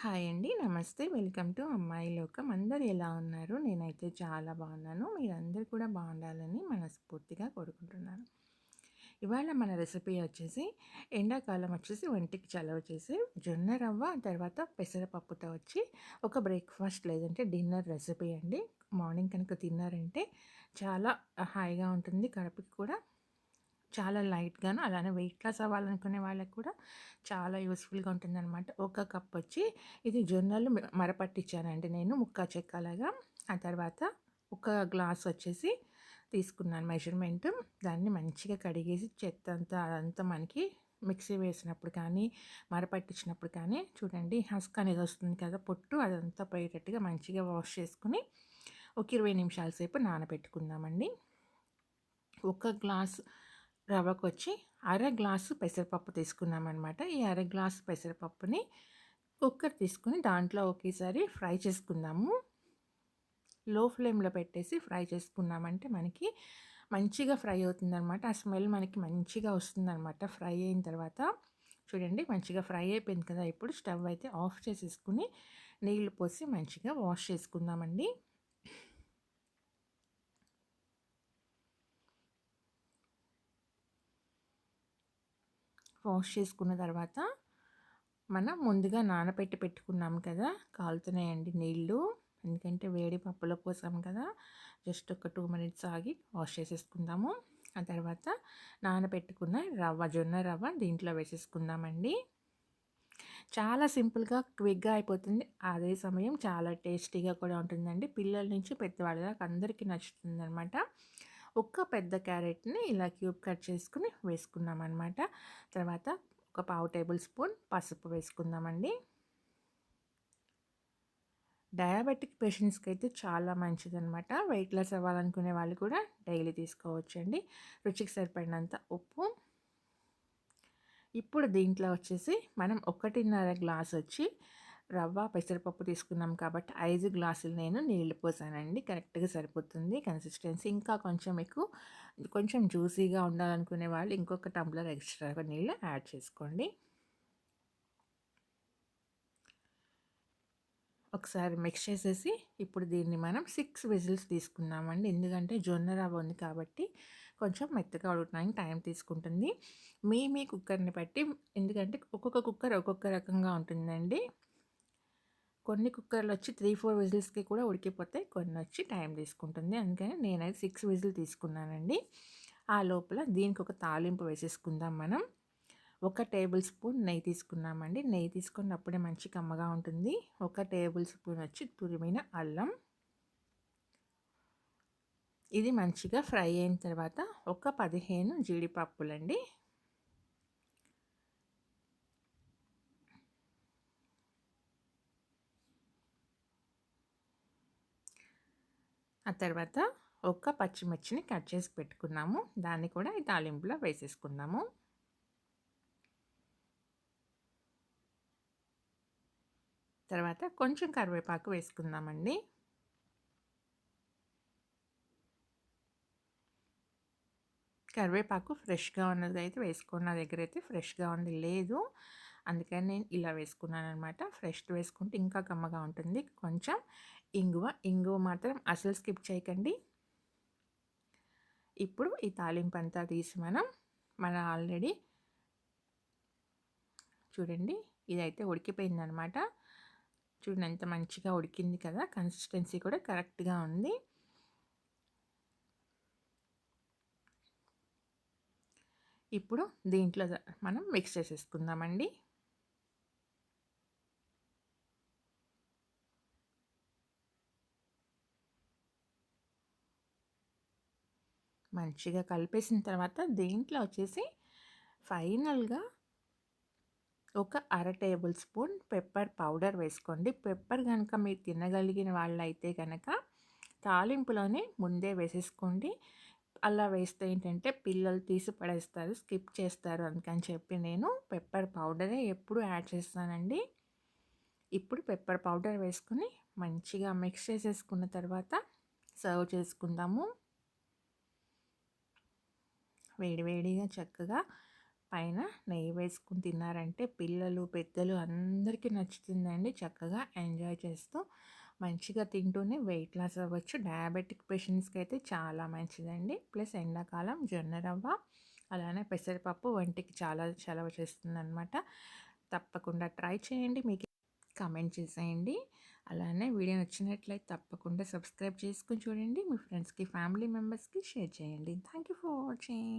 Hi అండి. నమస్తే. Welcome to అమ్మాయి లోకం. అందరు ఎలా ఉన్నారు? నేనైతే చాలా బాగున్నాను. మీరందరూ కూడా బాగుండాలని మనస్ఫూర్తిగా కోరుకుంటున్నాను. ఇవాళ మన రెసిపీ వచ్చేసి ఎండాకాలం వచ్చేసి ఒంటికి చలవ చేసి జొన్న రవ్వ తర్వాత పెసరపప్పుతో వచ్చి ఒక బ్రేక్ఫాస్ట్ లేదంటే డిన్నర్ రెసిపీ అండి. మార్నింగ్ కనుక తిన్నారంటే చాలా హాయిగా ఉంటుంది. కడుపుకి కూడా చాలా లైట్గాను అలానే వెయిట్ లాస్ అవ్వాలనుకునే వాళ్ళకి కూడా చాలా యూస్ఫుల్గా ఉంటుందన్నమాట. ఒక కప్ వచ్చి ఇది జొన్నలు మరపట్టించానండి నేను ముక్క చెక్కలాగా ఆ తర్వాత ఒక గ్లాస్ వచ్చేసి తీసుకున్నాను మెజర్మెంట్. దాన్ని మంచిగా కడిగేసి చెత్త అంతా అదంతా మనకి మిక్సీ వేసినప్పుడు కానీ మరపట్టించినప్పుడు కానీ చూడండి హస్క్ అనేది వస్తుంది కదా పొట్టు అదంతా పోయేటట్టుగా మంచిగా వాష్ చేసుకుని ఒక ఇరవై నిమిషాల సేపు నానబెట్టుకుందామండి. ఒక గ్లాస్ రవ్వకు వచ్చి అర గ్లాసు పెసరపప్పు తీసుకున్నామన్నమాట. ఈ అర గ్లాసు పెసరపప్పుని కుక్కర్ తీసుకుని దాంట్లో ఒకేసారి ఫ్రై చేసుకుందాము. లో ఫ్లేమ్లో పెట్టేసి ఫ్రై చేసుకున్నామంటే మనకి మంచిగా ఫ్రై అవుతుందన్నమాట. ఆ స్మెల్ మనకి మంచిగా వస్తుందన్నమాట ఫ్రై అయిన తర్వాత. చూడండి మంచిగా ఫ్రై అయిపోయింది కదా. ఇప్పుడు స్టవ్ అయితే ఆఫ్ చేసేసుకుని నీళ్ళు పోసి మంచిగా వాష్ చేసుకుందామండి. వాష్ చేసుకున్న తర్వాత మనం ముందుగా నానబెట్టి పెట్టుకున్నాం కదా కాలుతున్నాయండి నీళ్ళు. ఎందుకంటే వేడి పప్పుల కోసం కదా జస్ట్ ఒక టూ మినిట్స్ ఆగి వాష్ చేసేసుకుందాము. ఆ తర్వాత నానబెట్టుకున్న రవ్వ జొన్న రవ్వ దీంట్లో వేసేసుకుందామండి. చాలా సింపుల్గా క్విక్గా అయిపోతుంది. అదే సమయం చాలా టేస్టీగా కూడా ఉంటుందండి. పిల్లల నుంచి పెద్దవాళ్ళ దాకా అందరికీ నచ్చుతుంది అనమాట ఒక్క పెద్ద క్యారెట్ని ఇలా క్యూబ్ కట్ చేసుకుని వేసుకున్నాం అనమాట తర్వాత ఒక పావు టేబుల్ స్పూన్ పసుపు వేసుకుందామండి. డయాబెటిక్ పేషెంట్స్కి అయితే చాలా మంచిదనమాట వెయిట్ లాస్ అవ్వాలనుకునే వాళ్ళు కూడా డైలీ తీసుకోవచ్చండి. రుచికి సరిపడినంత ఉప్పు. ఇప్పుడు దీంట్లో వచ్చేసి మనం ఒకటిన్నర గ్లాస్ వచ్చి రవ్వ పెసరపప్పు తీసుకున్నాం కాబట్టి ఐదు గ్లాసులు నేను నీళ్ళు పోసానండి. కరెక్ట్గా సరిపోతుంది కన్సిస్టెన్సీ. ఇంకా కొంచెం ఎక్కువ కొంచెం జ్యూసీగా ఉండాలనుకునే వాళ్ళు ఇంకొక టంబ్లర్ ఎక్స్ట్రాగా నీళ్ళు యాడ్ చేసుకోండి. ఒకసారి మిక్స్ చేసేసి ఇప్పుడు దీన్ని మనం సిక్స్ విజిల్స్ తీసుకున్నామండి. ఎందుకంటే జొన్న రవ్వ ఉంది కాబట్టి కొంచెం మెత్తగా ఉడకడానికి టైం తీసుకుంటుంది. మీ మీ కుక్కర్ని బట్టి ఎందుకంటే ఒక్కొక్క కుక్కర్ ఒక్కొక్క రకంగా ఉంటుందండి. కొన్ని కుక్కర్లు వచ్చి త్రీ ఫోర్ విజిల్స్కి కూడా ఉడికిపోతాయి కొన్ని వచ్చి టైం తీసుకుంటుంది. అందుకని నేనైతే సిక్స్ విజిల్ తీసుకున్నానండి. ఆ లోపల దీనికి ఒక తాలింపు వేసేసుకుందాం మనం. ఒక టేబుల్ స్పూన్ నెయ్యి తీసుకున్నామండి. నెయ్యి తీసుకున్నప్పుడే మంచి కమ్మగా ఉంటుంది. ఒక టేబుల్ స్పూన్ వచ్చి తురిమిన అల్లం. ఇది మంచిగా ఫ్రై అయిన తర్వాత ఒక పదిహేను జీడిపప్పులండి. ఆ తర్వాత ఒక్క పచ్చిమిర్చిని కట్ చేసి పెట్టుకున్నాము. దాన్ని కూడా ఈ తాలింపులో వేసేసుకున్నాము తర్వాత కొంచెం కరివేపాకు వేసుకుందామండి. కరివేపాకు ఫ్రెష్గా ఉన్నది అయితే వేసుకున్న దగ్గర అయితే ఫ్రెష్గా ఉంది లేదు. అందుకని నేను ఇలా వేసుకున్నాను అనమాట ఫ్రెష్ వేసుకుంటే ఇంకా కమ్మగా ఉంటుంది. కొంచెం ఇంగువ ఇంగువ మాత్రం అసలు స్కిప్ చేయకండి. ఇప్పుడు ఈ తాలింపు అంతా తీసి మనం మన ఆల్రెడీ చూడండి ఇదైతే ఉడికిపోయిందనమాట చూడండి ఎంత మంచిగా ఉడికింది కదా. కన్సిస్టెన్సీ కూడా కరెక్ట్గా ఉంది. ఇప్పుడు దీంట్లో మనం మిక్స్ చేసేసుకుందామండి. మంచిగా కలిపేసిన తర్వాత దీంట్లో వచ్చేసి ఫైనల్గా ఒక అర టేబుల్ స్పూన్ పెప్పర్ పౌడర్ వేసుకోండి. పెప్పర్ కనుక మీరు తినగలిగిన వాళ్ళు అయితే కనుక తాలింపులోనే ముందే వేసేసుకోండి. అలా వేస్తే ఏంటంటే పిల్లలు తీసి పడేస్తారు స్కిప్ చేస్తారు అందుకని చెప్పి నేను పెప్పర్ పౌడరే ఎప్పుడు యాడ్ చేస్తానండి. ఇప్పుడు పెప్పర్ పౌడర్ వేసుకుని మంచిగా మిక్స్ చేసేసుకున్న తర్వాత సర్వ్ చేసుకుందాము. వేడివేడిగా చక్కగా పైన నెయ్యి వేసుకుని తిన్నారంటే పిల్లలు పెద్దలు అందరికీ నచ్చుతుందండి. చక్కగా ఎంజాయ్ చేస్తూ మంచిగా తింటూనే వెయిట్ లాస్ అవ్వచ్చు. డయాబెటిక్ పేషెంట్స్కి అయితే చాలా మంచిదండి. ప్లస్ ఎండాకాలం జొన్న రవ్వ అలానే పెసరపప్పు వంటికి చాలా చలవ చేస్తుందనమాట తప్పకుండా ట్రై చేయండి. మీకు కామెంట్ చేసేయండి. అలానే వీడియో నచ్చినట్లయితే తప్పకుండా సబ్స్క్రైబ్ చేసుకుని చూడండి. మీ ఫ్రెండ్స్కి ఫ్యామిలీ మెంబర్స్కి షేర్ చేయండి. Thank you for watching.